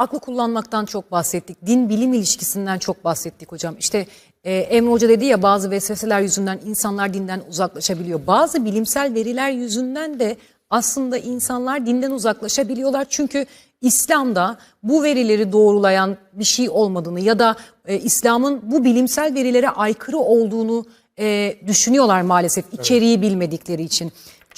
aklı kullanmaktan çok bahsettik. Din bilim ilişkisinden çok bahsettik hocam. İşte e, Emre Hoca dedi ya bazı vesveseler yüzünden insanlar dinden uzaklaşabiliyor. Bazı bilimsel veriler yüzünden de aslında insanlar dinden uzaklaşabiliyorlar. Çünkü İslam'da bu verileri doğrulayan bir şey olmadığını ya da e, İslam'ın bu bilimsel verilere aykırı olduğunu e, düşünüyorlar maalesef içeriği bilmedikleri için.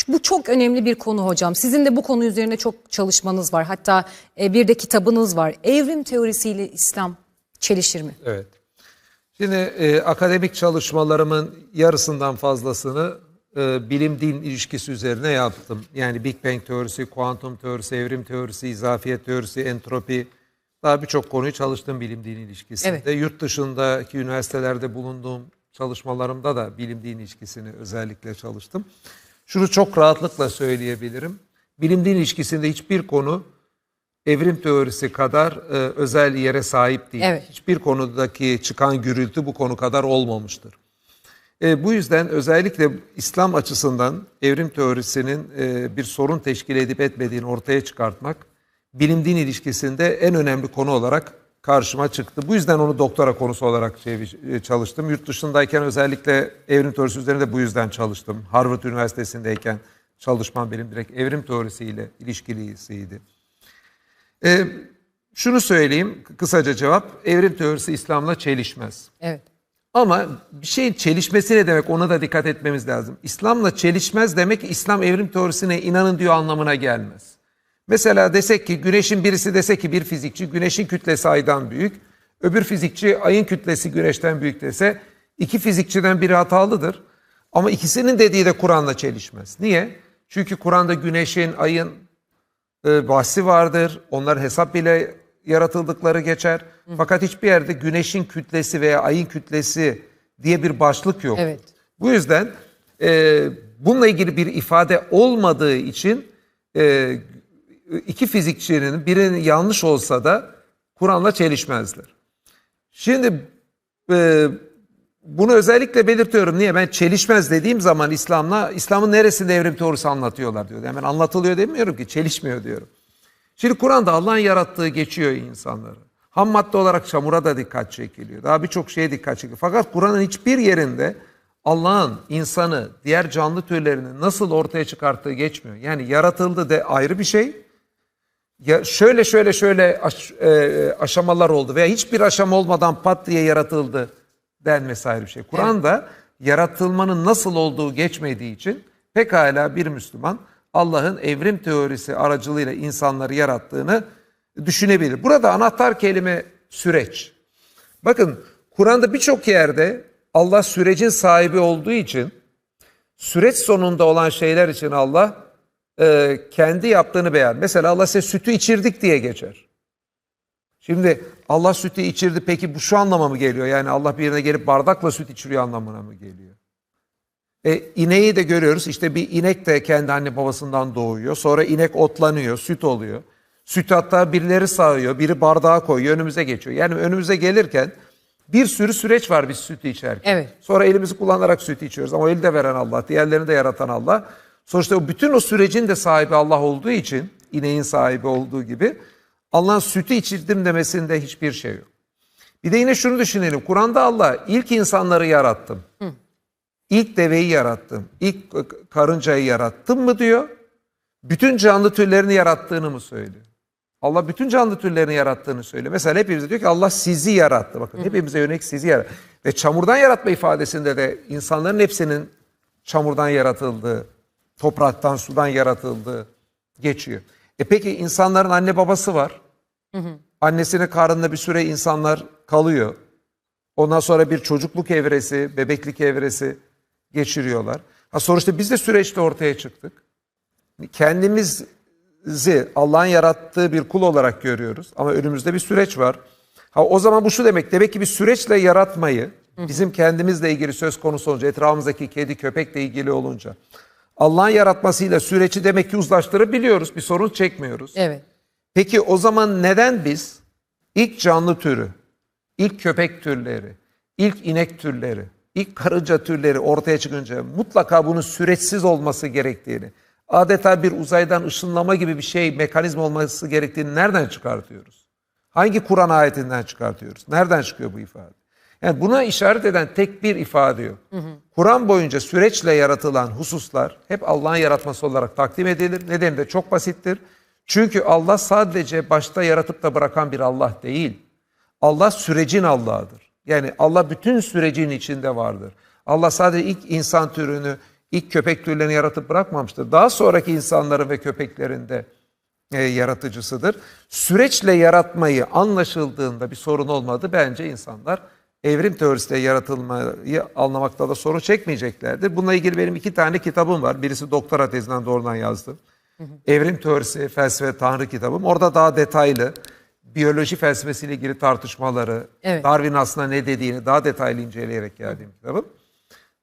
Bu çok önemli bir konu hocam. Sizin de bu konu üzerine çok çalışmanız var. Hatta e, bir de kitabınız var. Evrim teorisiyle İslam çelişir mi? Evet. Şimdi e, akademik çalışmalarımın yarısından fazlasını e, bilim din ilişkisi üzerine yaptım. Yani Big Bang teorisi, kuantum teorisi, evrim teorisi, izafiyet teorisi, entropi daha birçok konuyu çalıştım bilim din ilişkisinde. Evet. Yurt dışındaki üniversitelerde bulunduğum çalışmalarımda da bilim din ilişkisini özellikle çalıştım. Şunu çok rahatlıkla söyleyebilirim. Bilim din ilişkisinde hiçbir konu evrim teorisi kadar e, özel yere sahip değil. Evet. Hiçbir konudaki çıkan gürültü bu konu kadar olmamıştır. E, bu yüzden özellikle İslam açısından evrim teorisinin e, bir sorun teşkil edip etmediğini ortaya çıkartmak bilim din ilişkisinde en önemli konu olarak karşıma çıktı. Bu yüzden onu doktora konusu olarak şey- e, çalıştım. Yurt dışındayken özellikle evrim teorisi üzerinde bu yüzden çalıştım. Harvard Üniversitesi'ndeyken çalışmam benim direkt evrim teorisiyle ilişkilisiydi. E, şunu söyleyeyim kısaca cevap. Evrim teorisi İslam'la çelişmez. Evet. Ama bir şeyin çelişmesi ne demek ona da dikkat etmemiz lazım. İslam'la çelişmez demek İslam evrim teorisine inanın diyor anlamına gelmez. Mesela desek ki güneşin birisi dese ki bir fizikçi güneşin kütlesi aydan büyük. Öbür fizikçi ayın kütlesi güneşten büyük dese iki fizikçiden biri hatalıdır. Ama ikisinin dediği de Kur'an'la çelişmez. Niye? Çünkü Kur'an'da güneşin, ayın e, bahsi vardır. Onlar hesap bile yaratıldıkları geçer. Fakat hiçbir yerde güneşin kütlesi veya ayın kütlesi diye bir başlık yok. Evet. Bu yüzden e, bununla ilgili bir ifade olmadığı için e, iki fizikçinin birinin yanlış olsa da Kur'an'la çelişmezler. Şimdi e, bunu özellikle belirtiyorum. Niye? Ben çelişmez dediğim zaman İslam'la, İslam'ın neresinde evrim teorisi anlatıyorlar diyor. Hemen anlatılıyor demiyorum ki, çelişmiyor diyorum. Şimdi Kur'an'da Allah'ın yarattığı geçiyor insanları. Ham madde olarak çamura da dikkat çekiliyor. Daha birçok şeye dikkat çekiliyor. Fakat Kur'an'ın hiçbir yerinde Allah'ın insanı, diğer canlı türlerini nasıl ortaya çıkarttığı geçmiyor. Yani yaratıldı de ayrı bir şey. Ya şöyle şöyle şöyle aş- e, aşamalar oldu veya hiçbir aşama olmadan pat diye yaratıldı denmesi ayrı bir şey. Kur'an'da yaratılmanın nasıl olduğu geçmediği için pekala bir Müslüman Allah'ın evrim teorisi aracılığıyla insanları yarattığını düşünebilir. Burada anahtar kelime süreç. Bakın Kur'an'da birçok yerde Allah sürecin sahibi olduğu için süreç sonunda olan şeyler için Allah e, kendi yaptığını beyan. Mesela Allah size sütü içirdik diye geçer. Şimdi Allah sütü içirdi peki bu şu anlama mı geliyor? Yani Allah bir yerine gelip bardakla süt içiriyor anlamına mı geliyor? E, ineği de görüyoruz. İşte bir inek de kendi anne babasından doğuyor. Sonra inek otlanıyor, süt oluyor. Süt hatta birileri sağıyor, biri bardağa koyuyor, önümüze geçiyor. Yani önümüze gelirken bir sürü süreç var biz sütü içerken. Evet. Sonra elimizi kullanarak süt içiyoruz. Ama eli de veren Allah, diğerlerini de yaratan Allah. Sonuçta o bütün o sürecin de sahibi Allah olduğu için, ineğin sahibi olduğu gibi Allah'ın sütü içirdim demesinde hiçbir şey yok. Bir de yine şunu düşünelim. Kur'an'da Allah ilk insanları yarattım. İlk deveyi yarattım. İlk karıncayı yarattım mı diyor. Bütün canlı türlerini yarattığını mı söylüyor? Allah bütün canlı türlerini yarattığını söylüyor. Mesela hepimize diyor ki Allah sizi yarattı. Bakın hepimize yönelik sizi yarattı. Ve çamurdan yaratma ifadesinde de insanların hepsinin çamurdan yaratıldığı, topraktan, sudan yaratıldığı geçiyor. E peki insanların anne babası var. Annesinin karnında bir süre insanlar kalıyor. Ondan sonra bir çocukluk evresi, bebeklik evresi geçiriyorlar. Ha sonuçta biz de süreçte ortaya çıktık. Kendimizi Allah'ın yarattığı bir kul olarak görüyoruz ama önümüzde bir süreç var. Ha o zaman bu şu demek, demek ki bir süreçle yaratmayı bizim kendimizle ilgili söz konusu olunca, etrafımızdaki kedi köpekle ilgili olunca Allah'ın yaratmasıyla süreci demek ki uzlaştırabiliyoruz, bir sorun çekmiyoruz. Evet. Peki o zaman neden biz ilk canlı türü, ilk köpek türleri, ilk inek türleri, ilk karınca türleri ortaya çıkınca mutlaka bunun süreçsiz olması gerektiğini, adeta bir uzaydan ışınlama gibi bir şey, mekanizma olması gerektiğini nereden çıkartıyoruz? Hangi Kur'an ayetinden çıkartıyoruz? Nereden çıkıyor bu ifade? Yani buna işaret eden tek bir ifade yok. Kur'an boyunca süreçle yaratılan hususlar hep Allah'ın yaratması olarak takdim edilir. Nedeni de çok basittir. Çünkü Allah sadece başta yaratıp da bırakan bir Allah değil. Allah sürecin Allah'ıdır. Yani Allah bütün sürecin içinde vardır. Allah sadece ilk insan türünü, ilk köpek türlerini yaratıp bırakmamıştır. Daha sonraki insanların ve köpeklerin de e, yaratıcısıdır. Süreçle yaratmayı anlaşıldığında bir sorun olmadı. Bence insanlar evrim teorisiyle yaratılmayı anlamakta da sorun çekmeyeceklerdir. Bununla ilgili benim iki tane kitabım var. Birisi doktora tezinden doğrudan yazdım. Evrim teorisi, felsefe, tanrı kitabım. Orada daha detaylı biyoloji felsefesiyle ilgili tartışmaları, Evet. Darwin aslında ne dediğini daha detaylı inceleyerek geldiğim kitabım.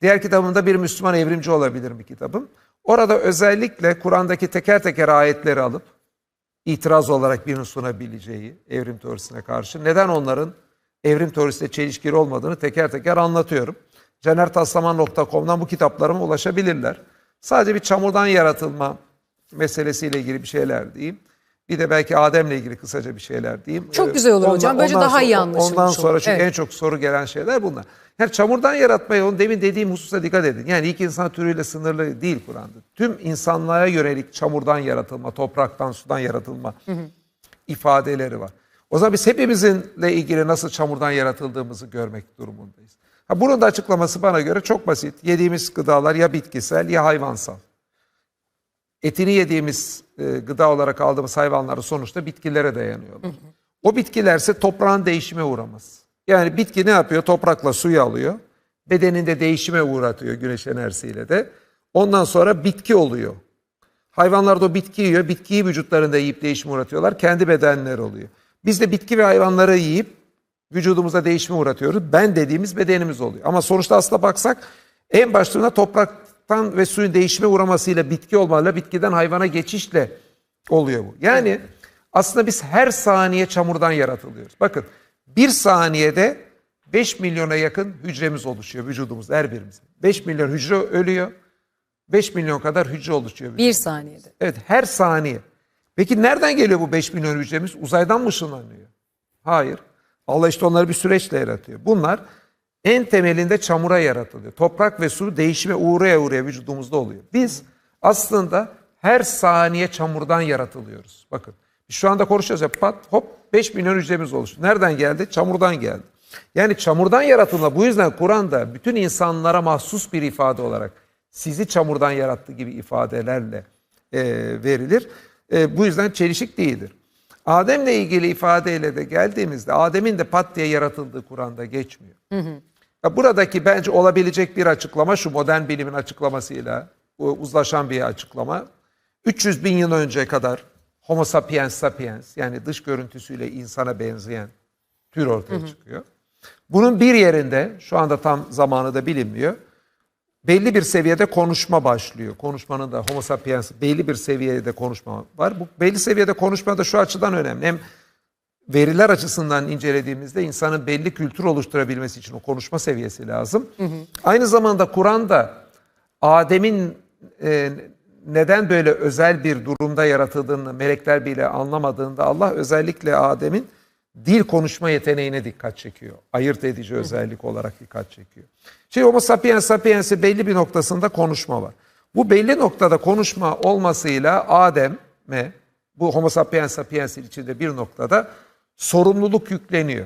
Diğer kitabımda bir Müslüman evrimci olabilir bir kitabım. Orada özellikle Kur'an'daki teker teker ayetleri alıp itiraz olarak birinin sunabileceği evrim teorisine karşı neden onların evrim teorisiyle çelişkili olmadığını teker teker anlatıyorum. canertaslaman.com'dan bu kitaplarıma ulaşabilirler. Sadece bir çamurdan yaratılma meselesiyle ilgili bir şeyler diyeyim. Bir de belki Adem'le ilgili kısaca bir şeyler diyeyim. Çok Ee, güzel olur hocam. Böylece daha sonra- iyi anlaşılmış Ondan sonra olur. çünkü Evet. en çok soru gelen şeyler bunlar. Yani çamurdan yaratmayı, onu demin dediğim hususa dikkat edin. Yani ilk insan türüyle sınırlı değil Kur'an'da. Tüm insanlığa yönelik çamurdan yaratılma, topraktan, sudan yaratılma ifadeleri var. O zaman biz hepimizinle ilgili nasıl çamurdan yaratıldığımızı görmek durumundayız. Ha, bunun da açıklaması bana göre çok basit. Yediğimiz gıdalar ya bitkisel ya hayvansal. Etini yediğimiz e, gıda olarak aldığımız hayvanların sonuçta bitkilere dayanıyorlar. O bitkilerse toprağın değişime uğramaz. Yani bitki ne yapıyor? Toprakla suyu alıyor. Bedeninde değişime uğratıyor güneş enerjisiyle de. Ondan sonra bitki oluyor. Hayvanlar da o bitki yiyor. Bitkiyi vücutlarında yiyip değişime uğratıyorlar. Kendi bedenleri oluyor. Biz de bitki ve hayvanları yiyip vücudumuza değişime uğratıyoruz. Ben dediğimiz bedenimiz oluyor. Ama sonuçta aslına baksak en başlarına topraktan ve suyun değişime uğramasıyla bitki olmayla bitkiden hayvana geçişle oluyor bu. Yani aslında biz her saniye çamurdan yaratılıyoruz. Bakın bir saniyede 5 milyona yakın hücremiz oluşuyor vücudumuzda her birimiz. 5 milyon hücre ölüyor. 5 milyon kadar hücre oluşuyor. Bir saniyede. Evet her saniye. Peki nereden geliyor bu 5 milyon hücremiz? Uzaydan mı ışınlanıyor? Hayır. Allah işte onları bir süreçle yaratıyor. Bunlar en temelinde çamura yaratılıyor. Toprak ve su değişime uğraya uğraya vücudumuzda oluyor. Biz aslında her saniye çamurdan yaratılıyoruz. Bakın şu anda konuşuyoruz ya pat hop 5 milyon hücremiz oluştu. Nereden geldi? Çamurdan geldi. Yani çamurdan yaratılma bu yüzden Kur'an'da bütün insanlara mahsus bir ifade olarak sizi çamurdan yarattı gibi ifadelerle e, verilir. E, bu yüzden çelişik değildir. Adem'le ilgili ifadeyle de geldiğimizde Adem'in de pat diye yaratıldığı Kur'an'da geçmiyor. Ya buradaki bence olabilecek bir açıklama şu modern bilimin açıklamasıyla uzlaşan bir açıklama. 300 bin yıl önce kadar Homo sapiens sapiens yani dış görüntüsüyle insana benzeyen tür ortaya çıkıyor. Bunun bir yerinde şu anda tam zamanı da bilinmiyor. Belli bir seviyede konuşma başlıyor. Konuşmanın da homo sapiens belli bir seviyede konuşma var. Bu belli seviyede konuşma da şu açıdan önemli. Hem veriler açısından incelediğimizde insanın belli kültür oluşturabilmesi için o konuşma seviyesi lazım. Aynı zamanda Kur'an'da Adem'in e, neden böyle özel bir durumda yaratıldığını melekler bile anlamadığında Allah özellikle Adem'in dil konuşma yeteneğine dikkat çekiyor. Ayırt edici özellik olarak dikkat çekiyor. Şimdi Homo sapiens sapiens'i belli bir noktasında konuşma var. Bu belli noktada konuşma olmasıyla Adem'e bu Homo sapiens sapiens'in içinde bir noktada sorumluluk yükleniyor.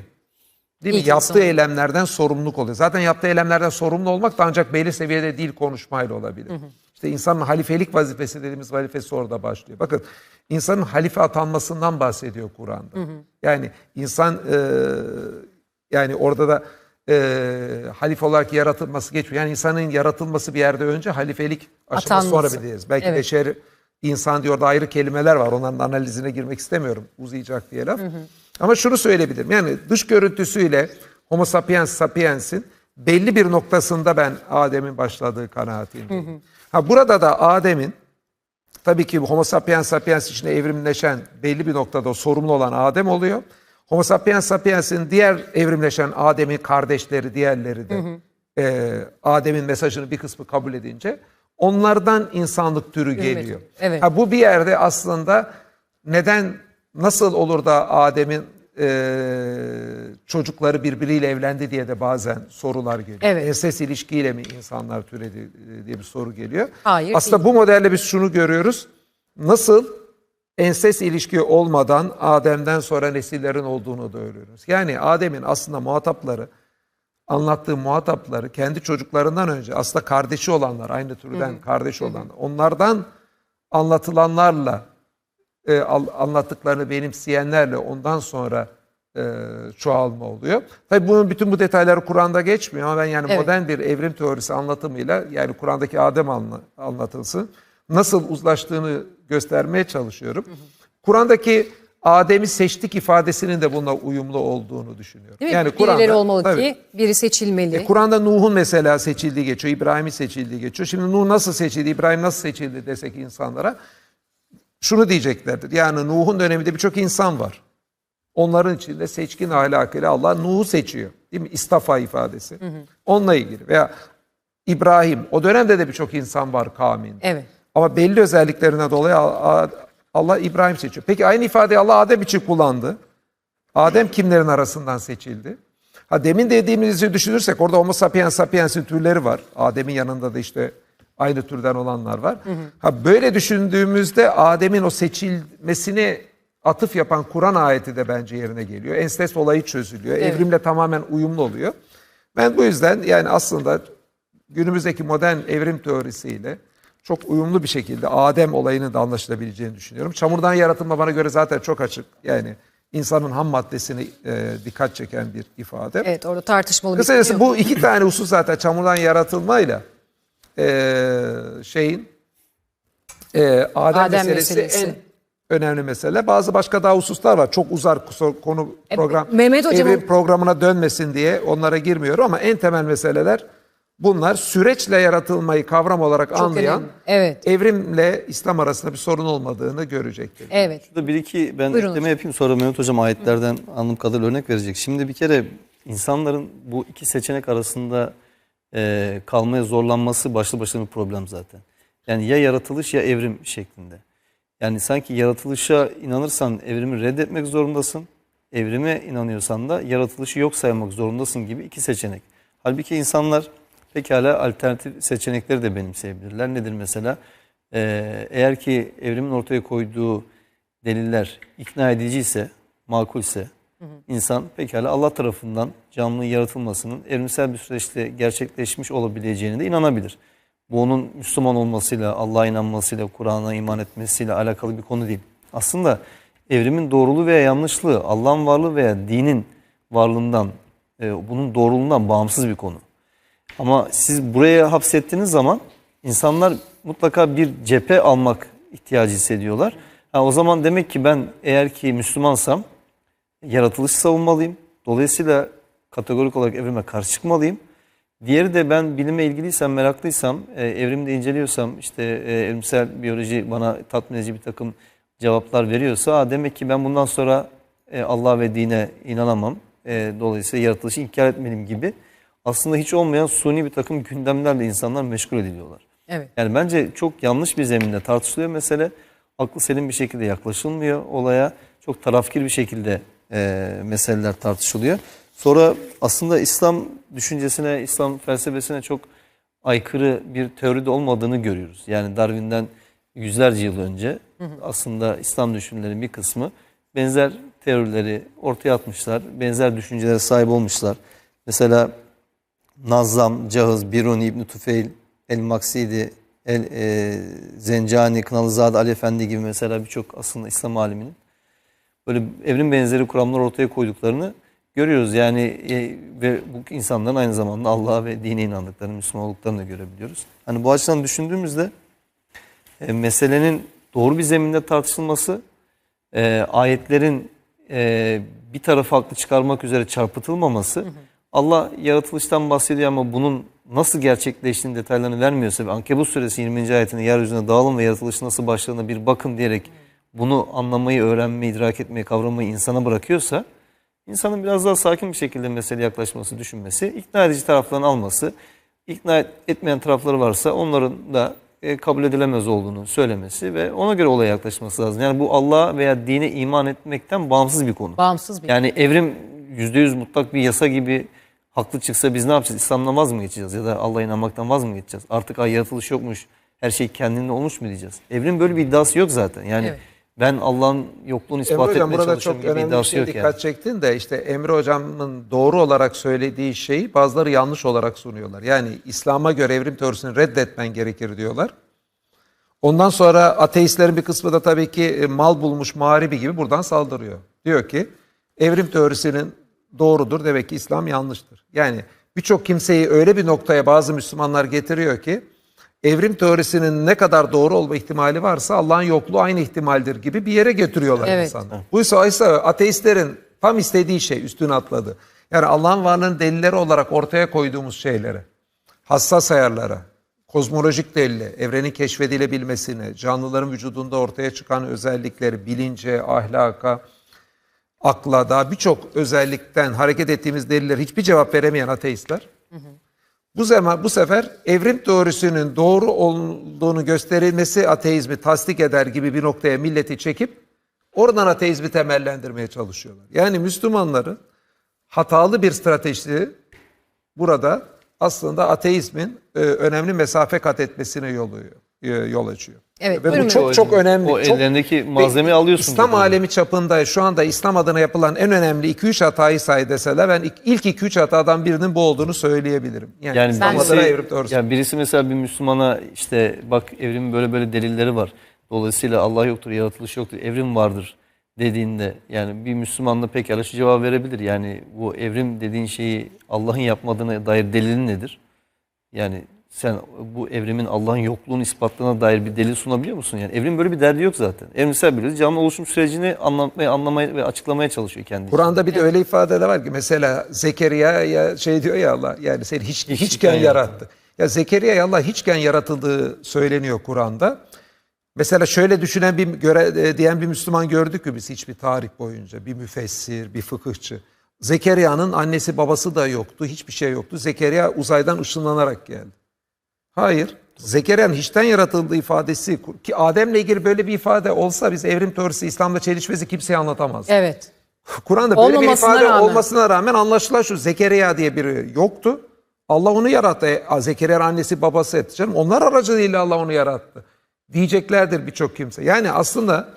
Değil mi? İlk yaptığı insan. eylemlerden sorumluluk oluyor. Zaten yaptığı eylemlerden sorumlu olmak da ancak belli seviyede dil konuşmayla olabilir. İşte insanın halifelik vazifesi dediğimiz vazifesi orada başlıyor. Bakın insanın halife atanmasından bahsediyor Kur'an'da. Yani insan e, yani orada da e, halife olarak yaratılması geçmiyor. Yani insanın yaratılması bir yerde önce halifelik aşaması sonra Atanması. bir diyeriz. Belki Evet. beşer insan diyor da ayrı kelimeler var. Onların analizine girmek istemiyorum. Uzayacak diye laf. Ama şunu söyleyebilirim. Yani dış görüntüsüyle Homo sapiens sapiens'in belli bir noktasında ben Adem'in başladığı kanaatindeyim. Ha burada da Adem'in tabii ki Homo sapiens sapiens içinde evrimleşen belli bir noktada sorumlu olan Adem oluyor. Homo sapiens sapiens'in diğer evrimleşen Adem'in kardeşleri, diğerleri de e, Adem'in mesajını bir kısmı kabul edince onlardan insanlık türü geliyor. Evet. Ha, bu bir yerde aslında neden nasıl olur da Adem'in e, çocukları birbiriyle evlendi diye de bazen sorular geliyor. Evet. Ensest ilişkiyle mi insanlar türedi e, diye bir soru geliyor. Hayır, Aslında bu modelde biz şunu görüyoruz. Nasıl ensest ilişki olmadan Adem'den sonra nesillerin olduğunu da görüyoruz. Yani Adem'in aslında muhatapları anlattığı muhatapları kendi çocuklarından önce aslında kardeşi olanlar, aynı türden kardeşi olanlar, onlardan anlatılanlarla e, anlattıklarını benimseyenlerle ondan sonra e, çoğalma oluyor. Tabii bunun bütün bu detayları Kur'an'da geçmiyor ama ben yani Evet. modern bir evrim teorisi anlatımıyla yani Kur'an'daki Adem anla, anlatılsın nasıl uzlaştığını göstermeye çalışıyorum. Kur'an'daki Adem'i seçtik ifadesinin de bununla uyumlu olduğunu düşünüyorum. Değil mi? Yani Birileri olmalı tabii. ki biri seçilmeli. E, Kur'an'da Nuh'un mesela seçildiği geçiyor, İbrahim'in seçildiği geçiyor. Şimdi Nuh nasıl seçildi, İbrahim nasıl seçildi desek insanlara şunu diyeceklerdir. Yani Nuh'un döneminde birçok insan var. Onların içinde seçkin ahlakıyla Allah Nuh'u seçiyor. Değil mi? İstafa ifadesi. Onunla ilgili. Veya İbrahim, o dönemde de birçok insan var kavminde. Evet. Ama belli özelliklerine dolayı Allah İbrahim seçiyor. Peki aynı ifadeyi Allah Adem için kullandı. Adem kimlerin arasından seçildi? Ha demin dediğimizi düşünürsek orada Homo sapiens sapiens'in türleri var. Adem'in yanında da işte aynı türden olanlar var. Ha böyle düşündüğümüzde Adem'in o seçilmesine atıf yapan Kur'an ayeti de bence yerine geliyor. Ensest olayı çözülüyor. Evet. Evrimle tamamen uyumlu oluyor. Ben bu yüzden yani aslında günümüzdeki modern evrim teorisiyle çok uyumlu bir şekilde Adem olayının da anlaşılabileceğini düşünüyorum. Çamurdan yaratılma bana göre zaten çok açık. Yani insanın ham maddesini e, dikkat çeken bir ifade. Evet orada tartışmalı bir Kısacası konu yok. bu iki tane husus zaten çamurdan yaratılmayla e, şeyin e, Adem, Adem meselesi, meselesi. en önemli mesele. Bazı başka daha hususlar var. Çok uzar konu program. E, Mehmet Hocam- evrim programına dönmesin diye onlara girmiyorum ama en temel meseleler bunlar. Süreçle yaratılmayı kavram olarak anlayan önemli. Evet. evrimle İslam arasında bir sorun olmadığını görecektir. Evet. Şurada bir iki ben Buyurun ekleme yapayım sonra Mehmet Hocam ayetlerden anladığım kadarıyla örnek verecek. Şimdi bir kere insanların bu iki seçenek arasında e, kalmaya zorlanması başlı başına bir problem zaten. Yani ya yaratılış ya evrim şeklinde. Yani sanki yaratılışa inanırsan evrimi reddetmek zorundasın. Evrime inanıyorsan da yaratılışı yok saymak zorundasın gibi iki seçenek. Halbuki insanlar pekala alternatif seçenekleri de benimseyebilirler. Nedir mesela? Ee, eğer ki evrimin ortaya koyduğu deliller ikna ediciyse, makulse insan pekala Allah tarafından canlının yaratılmasının evrimsel bir süreçte gerçekleşmiş olabileceğine de inanabilir. Bu onun Müslüman olmasıyla, Allah'a inanmasıyla, Kur'an'a iman etmesiyle alakalı bir konu değil. Aslında evrimin doğruluğu veya yanlışlığı Allah'ın varlığı veya dinin varlığından, e, bunun doğruluğundan bağımsız bir konu. Ama siz buraya hapsettiğiniz zaman insanlar mutlaka bir cephe almak ihtiyacı hissediyorlar. Ha, o zaman demek ki ben eğer ki Müslümansam yaratılışı savunmalıyım. Dolayısıyla kategorik olarak evrime karşı çıkmalıyım. Diğeri de ben bilime ilgiliysem, meraklıysam, e, evrimde inceliyorsam, işte e, evrimsel biyoloji bana tatmin edici bir takım cevaplar veriyorsa "Aa, demek ki ben bundan sonra e, Allah ve dine inanamam. E, dolayısıyla yaratılışı inkar etmeliyim gibi aslında hiç olmayan suni bir takım gündemlerle insanlar meşgul ediliyorlar. Evet. Yani bence çok yanlış bir zeminde tartışılıyor mesele. Aklı selim bir şekilde yaklaşılmıyor olaya. Çok tarafkir bir şekilde e, meseleler tartışılıyor. Sonra aslında İslam düşüncesine, İslam felsefesine çok aykırı bir teoride olmadığını görüyoruz. Yani Darwin'den yüzlerce yıl önce aslında İslam düşünürlerin bir kısmı benzer teorileri ortaya atmışlar. Benzer düşüncelere sahip olmuşlar. Mesela Nazzam, Cahız, Biruni, İbn Tufeil, El Maksidi, El e, Zencani, Kınalızade, Ali Efendi gibi mesela birçok aslında İslam aliminin böyle evrim benzeri kuramlar ortaya koyduklarını görüyoruz. Yani e, ve bu insanların aynı zamanda Allah'a ve dine inandıklarını, Müslüman olduklarını da görebiliyoruz. Hani bu açıdan düşündüğümüzde e, meselenin doğru bir zeminde tartışılması, e, ayetlerin e, bir tarafı haklı çıkarmak üzere çarpıtılmaması, Allah yaratılıştan bahsediyor ama bunun nasıl gerçekleştiğini detaylarını vermiyorsa ve Ankebut suresi 20. ayetinde yeryüzüne dağılım ve yaratılış nasıl başladığına bir bakın diyerek bunu anlamayı, öğrenmeyi, idrak etmeyi, kavramayı insana bırakıyorsa insanın biraz daha sakin bir şekilde meseleye yaklaşması, düşünmesi, ikna edici taraflarını alması, ikna et- etmeyen tarafları varsa onların da e, kabul edilemez olduğunu söylemesi ve ona göre olaya yaklaşması lazım. Yani bu Allah'a veya dine iman etmekten bağımsız bir konu. Bağımsız bir. Yani evrim %100 mutlak bir yasa gibi haklı çıksa biz ne yapacağız? İslam'dan vaz mı geçeceğiz? Ya da Allah'a inanmaktan vaz mı geçeceğiz? Artık ay yaratılış yokmuş, her şey kendinde olmuş mu diyeceğiz? Evrim böyle bir iddiası yok zaten. Yani Evet. Ben Allah'ın yokluğunu Emre ispat Hocam etmeye burada çok gibi önemli bir yok dikkat yani. çektin de işte Emre Hocam'ın doğru olarak söylediği şeyi bazıları yanlış olarak sunuyorlar. Yani İslam'a göre evrim teorisini reddetmen gerekir diyorlar. Ondan sonra ateistlerin bir kısmı da tabii ki e, mal bulmuş mağribi gibi buradan saldırıyor. Diyor ki evrim teorisinin doğrudur demek ki İslam yanlıştır. Yani birçok kimseyi öyle bir noktaya bazı Müslümanlar getiriyor ki evrim teorisinin ne kadar doğru olma ihtimali varsa Allah'ın yokluğu aynı ihtimaldir gibi bir yere getiriyorlar Evet. insanlar. Bu ise ise ateistlerin tam istediği şey üstüne atladı. Yani Allah'ın varlığının delilleri olarak ortaya koyduğumuz şeylere, hassas ayarlara, kozmolojik delile, evrenin keşfedilebilmesine, canlıların vücudunda ortaya çıkan özellikleri, bilince, ahlaka, akla daha birçok özellikten hareket ettiğimiz deliller hiçbir cevap veremeyen ateistler. Bu zaman bu sefer evrim teorisinin doğru olduğunu gösterilmesi ateizmi tasdik eder gibi bir noktaya milleti çekip oradan ateizmi temellendirmeye çalışıyorlar. Yani Müslümanların hatalı bir stratejisi burada aslında ateizmin e, önemli mesafe kat etmesine yol, e, yol açıyor. Evet, Ve bu çok çok önemli. O çok- ellerindeki malzemeyi alıyorsun İslam alemi çapında şu anda İslam adına yapılan en önemli 2-3 hatayı say deseler ben ilk- ilk 2-3 hatadan birinin bu olduğunu söyleyebilirim. Yani, Yani İslam birisi, adına evrim teorisi. yani birisi mesela bir Müslümana işte bak evrimin böyle böyle delilleri var. Dolayısıyla Allah yoktur, yaratılış yoktur, evrim vardır dediğinde yani bir Müslüman da pekala şu cevap verebilir. Yani bu evrim dediğin şeyi Allah'ın yapmadığına dair delilin nedir? Yani sen bu evrimin Allah'ın yokluğunu ispatladığına dair bir delil sunabiliyor musun? Yani evrim böyle bir derdi yok zaten. Evrimsel bir canlı oluşum sürecini anlatmaya, anlamaya ve açıklamaya çalışıyor kendi. Kur'an'da bir de öyle ifade var ki mesela Zekeriya ya şey diyor ya Allah yani seni hiç, Hiç- hiçken hiçken yarattı. Ya Zekeriya Allah hiçken yaratıldığı söyleniyor Kur'an'da. Mesela şöyle düşünen bir göre, e, diyen bir Müslüman gördük mü biz hiçbir tarih boyunca bir müfessir, bir fıkıhçı. Zekeriya'nın annesi babası da yoktu, hiçbir şey yoktu. Zekeriya uzaydan ışınlanarak geldi. Hayır. Zekeriya'nın hiçten yaratıldığı ifadesi ki Adem'le ilgili böyle bir ifade olsa biz evrim teorisi İslam'da çelişmesi kimseye anlatamaz. Evet. Kur'an'da böyle bir ifade rağmen. olmasına rağmen anlaşılan şu Zekeriya diye biri yoktu. Allah onu yarattı. E, Zekeriya'nın annesi babası etti canım. Onlar aracılığıyla Allah onu yarattı. Diyeceklerdir birçok kimse. Yani aslında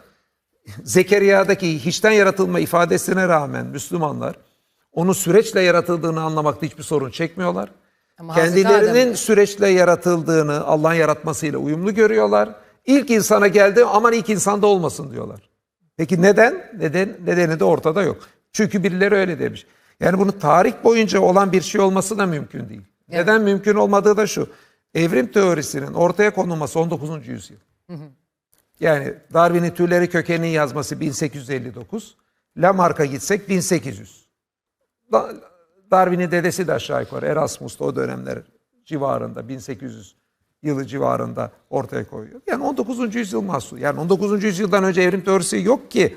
Zekeriya'daki hiçten yaratılma ifadesine rağmen Müslümanlar onun süreçle yaratıldığını anlamakta hiçbir sorun çekmiyorlar. Ama Kendilerinin süreçle yaratıldığını Allah'ın yaratmasıyla uyumlu görüyorlar. İlk insana geldi aman ilk insanda olmasın diyorlar. Peki neden? Neden nedeni de ortada yok. Çünkü birileri öyle demiş. Yani bunu tarih boyunca olan bir şey olması da mümkün değil. Neden mümkün olmadığı da şu. Evrim teorisinin ortaya konulması 19. yüzyıl. Yani Darwin'in Türleri Kökenini yazması 1859. Lamarck'a gitsek 1800. Da- Darwin'in dedesi de aşağı yukarı Erasmus da o dönemler civarında 1800 yılı civarında ortaya koyuyor. Yani 19. yüzyıl mahsul. Yani 19. yüzyıldan önce evrim teorisi yok ki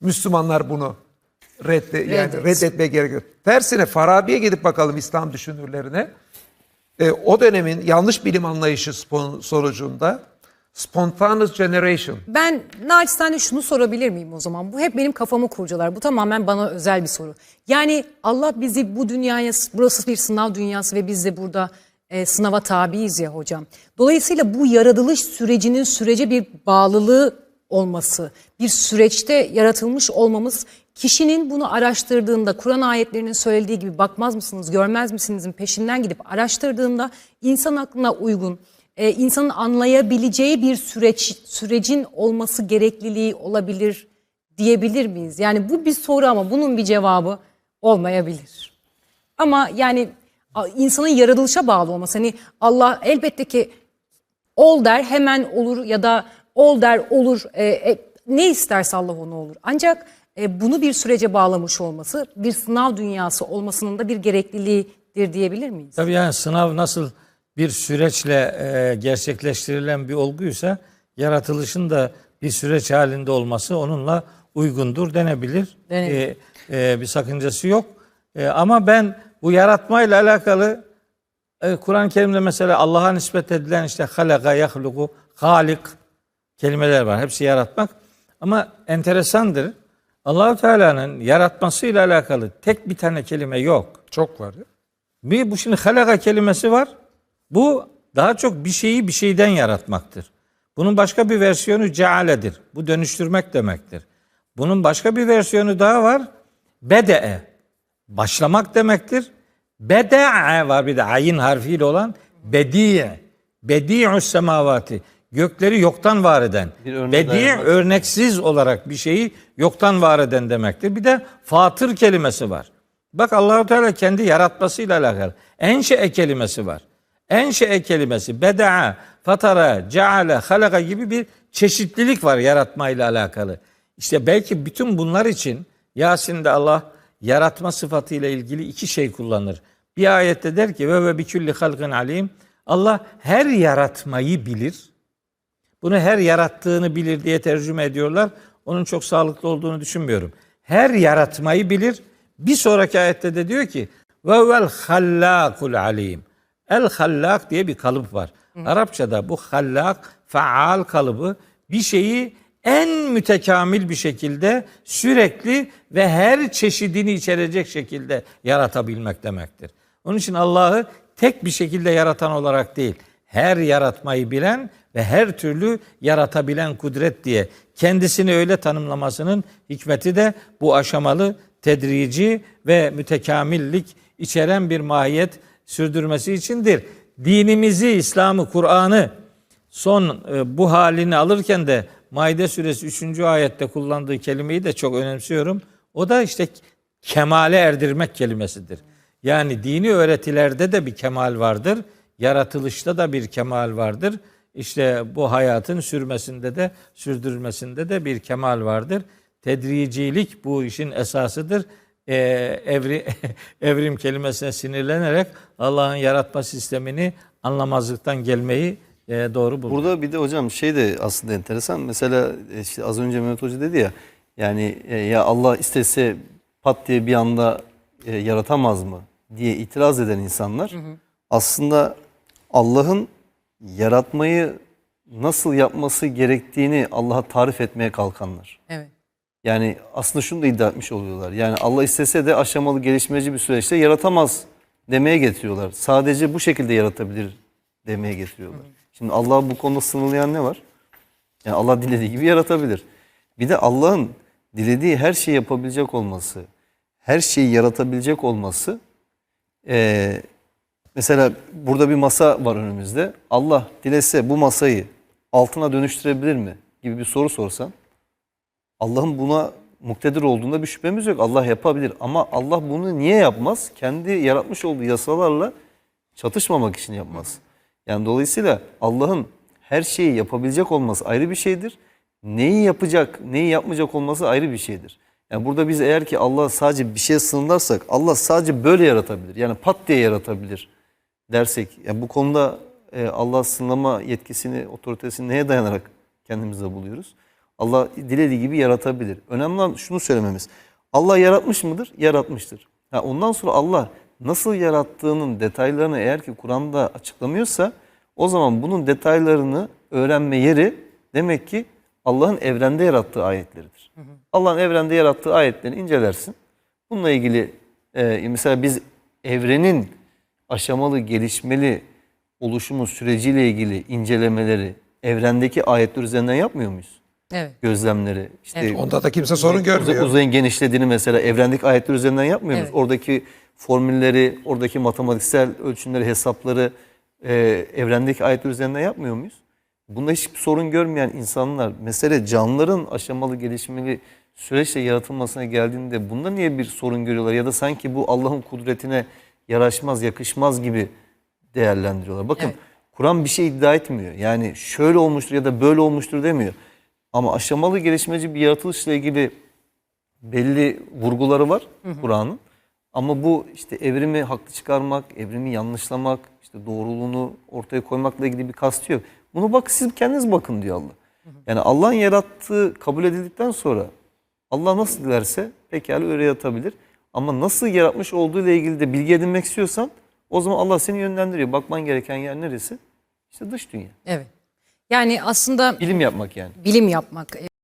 Müslümanlar bunu redde, yani Reddet. reddetmeye gerek yok. Tersine Farabi'ye gidip bakalım İslam düşünürlerine. E, o dönemin yanlış bilim anlayışı sonucunda spontaneous generation Ben naçizane şunu sorabilir miyim o zaman? Bu hep benim kafamı kurcalar. Bu tamamen bana özel bir soru. Yani Allah bizi bu dünyaya, burası bir sınav dünyası ve biz de burada e, sınava tabiiz ya hocam. Dolayısıyla bu yaratılış sürecinin sürece bir bağlılığı olması, bir süreçte yaratılmış olmamız kişinin bunu araştırdığında Kur'an ayetlerinin söylediği gibi bakmaz mısınız, görmez misinizin peşinden gidip araştırdığında insan aklına uygun, e, insanın anlayabileceği bir süreç sürecin olması gerekliliği olabilir diyebilir miyiz? Yani bu bir soru ama bunun bir cevabı olmayabilir. Ama yani insanın yaratılışa bağlı olması. Hani Allah elbette ki ol der hemen olur ya da ol der olur e, e, ne isterse Allah onu olur. Ancak e, bunu bir sürece bağlamış olması bir sınav dünyası olmasının da bir gerekliliğidir diyebilir miyiz? Tabii yani sınav nasıl bir süreçle e, gerçekleştirilen bir olguysa yaratılışın da bir süreç halinde olması onunla uygundur denebilir. Denebilir. E, e, bir sakıncası yok. E, ama ben bu yaratmayla alakalı e, Kur'an-ı Kerim'de mesela Allah'a nispet edilen işte halaka, yahluku, halik kelimeler var. Hepsi yaratmak. Ama enteresandır. Allahu Teala'nın yaratmasıyla alakalı tek bir tane kelime yok. Çok var. ya. Bir bu şimdi halaka kelimesi var. Bu daha çok bir şeyi bir şeyden yaratmaktır. Bunun başka bir versiyonu cealedir. Bu dönüştürmek demektir. Bunun başka bir versiyonu daha var. Bede'e. Başlamak demektir. Bede'e var bir de ayin harfiyle olan bedi'e. Bedi'us semavati. Gökleri yoktan var eden. Bedi örneksiz olarak bir şeyi yoktan var eden demektir. Bir de fatır kelimesi var. Bak Allahu Teala kendi yaratmasıyla alakalı. Enşe kelimesi var. Enşe kelimesi beda'a, fatara, ceale, halaka gibi bir çeşitlilik var yaratmayla alakalı. İşte belki bütün bunlar için Yasin'de Allah yaratma sıfatıyla ilgili iki şey kullanır. Bir ayette der ki ve ve bi külli halkın alim. Allah her yaratmayı bilir. Bunu her yarattığını bilir diye tercüme ediyorlar. Onun çok sağlıklı olduğunu düşünmüyorum. Her yaratmayı bilir. Bir sonraki ayette de diyor ki ve vel hallakul alim. El hallak diye bir kalıp var. Arapçada bu hallak faal kalıbı bir şeyi en mütekamil bir şekilde sürekli ve her çeşidini içerecek şekilde yaratabilmek demektir. Onun için Allah'ı tek bir şekilde yaratan olarak değil, her yaratmayı bilen ve her türlü yaratabilen kudret diye kendisini öyle tanımlamasının hikmeti de bu aşamalı, tedrici ve mütekamillik içeren bir mahiyet sürdürmesi içindir. Dinimizi, İslam'ı, Kur'an'ı son e, bu halini alırken de Maide suresi 3. ayette kullandığı kelimeyi de çok önemsiyorum. O da işte kemale erdirmek kelimesidir. Yani dini öğretilerde de bir kemal vardır. Yaratılışta da bir kemal vardır. İşte bu hayatın sürmesinde de sürdürülmesinde de bir kemal vardır. Tedricilik bu işin esasıdır. Ee, evri, evrim kelimesine sinirlenerek Allah'ın yaratma sistemini anlamazlıktan gelmeyi e, doğru bulur. Burada bir de hocam şey de aslında enteresan. Mesela e, işte az önce Mehmet Hoca dedi ya yani e, ya Allah istese pat diye bir anda e, yaratamaz mı diye itiraz eden insanlar aslında Allah'ın yaratmayı nasıl yapması gerektiğini Allah'a tarif etmeye kalkanlar. Evet. Yani aslında şunu da iddia etmiş oluyorlar. Yani Allah istese de aşamalı gelişmeci bir süreçte yaratamaz demeye getiriyorlar. Sadece bu şekilde yaratabilir demeye getiriyorlar. Şimdi Allah bu konuda sınırlayan ne var? Yani Allah dilediği gibi yaratabilir. Bir de Allah'ın dilediği her şeyi yapabilecek olması, her şeyi yaratabilecek olması eee, mesela burada bir masa var önümüzde. Allah dilese bu masayı altına dönüştürebilir mi gibi bir soru sorsan Allah'ın buna muktedir olduğunda bir şüphemiz yok. Allah yapabilir ama Allah bunu niye yapmaz? Kendi yaratmış olduğu yasalarla çatışmamak için yapmaz. Yani dolayısıyla Allah'ın her şeyi yapabilecek olması ayrı bir şeydir. Neyi yapacak, neyi yapmayacak olması ayrı bir şeydir. Yani burada biz eğer ki Allah sadece bir şeye sınırlarsak Allah sadece böyle yaratabilir. Yani pat diye yaratabilir dersek yani bu konuda e, Allah sınırlama yetkisini, otoritesini neye dayanarak kendimizde buluyoruz? Allah dilediği gibi yaratabilir. Önemli olan şunu söylememiz. Allah yaratmış mıdır? Yaratmıştır. Ha, ondan sonra Allah nasıl yarattığının detaylarını eğer ki Kur'an'da açıklamıyorsa o zaman bunun detaylarını öğrenme yeri demek ki Allah'ın evrende yarattığı ayetleridir. Allah'ın evrende yarattığı ayetleri incelersin. Bununla ilgili e, mesela biz evrenin aşamalı, gelişmeli oluşumu süreciyle ilgili incelemeleri evrendeki ayetler üzerinden yapmıyor muyuz? Evet. Gözlemleri. işte Evet. Onda da kimse sorun görmüyor. Uzayın genişlediğini mesela evrendeki ayetler üzerinden yapmıyor muyuz? Evet. Oradaki formülleri, oradaki matematiksel ölçümleri, hesapları e, evrendeki ayetler üzerinden yapmıyor muyuz? Bunda hiçbir sorun görmeyen insanlar, mesele canlıların aşamalı gelişmeli süreçle yaratılmasına geldiğinde bunda niye bir sorun görüyorlar? Ya da sanki bu Allah'ın kudretine yaraşmaz, yakışmaz gibi değerlendiriyorlar. Bakın Evet. Kur'an bir şey iddia etmiyor. Yani şöyle olmuştur ya da böyle olmuştur demiyor. Ama aşamalı gelişmeci bir yaratılışla ilgili belli vurguları var Kur'an'ın. Ama bu işte evrimi haklı çıkarmak, evrimi yanlışlamak, işte doğruluğunu ortaya koymakla ilgili bir kastı yok. Bunu bak siz kendiniz bakın diyor Allah. Yani Allah'ın yarattığı kabul edildikten sonra Allah nasıl dilerse pekala öyle yaratabilir. Ama nasıl yaratmış olduğu ile ilgili de bilgi edinmek istiyorsan O zaman Allah seni yönlendiriyor. Bakman gereken yer neresi? İşte dış dünya. Evet. Yani aslında Bilim yapmak yani. bilim yapmak.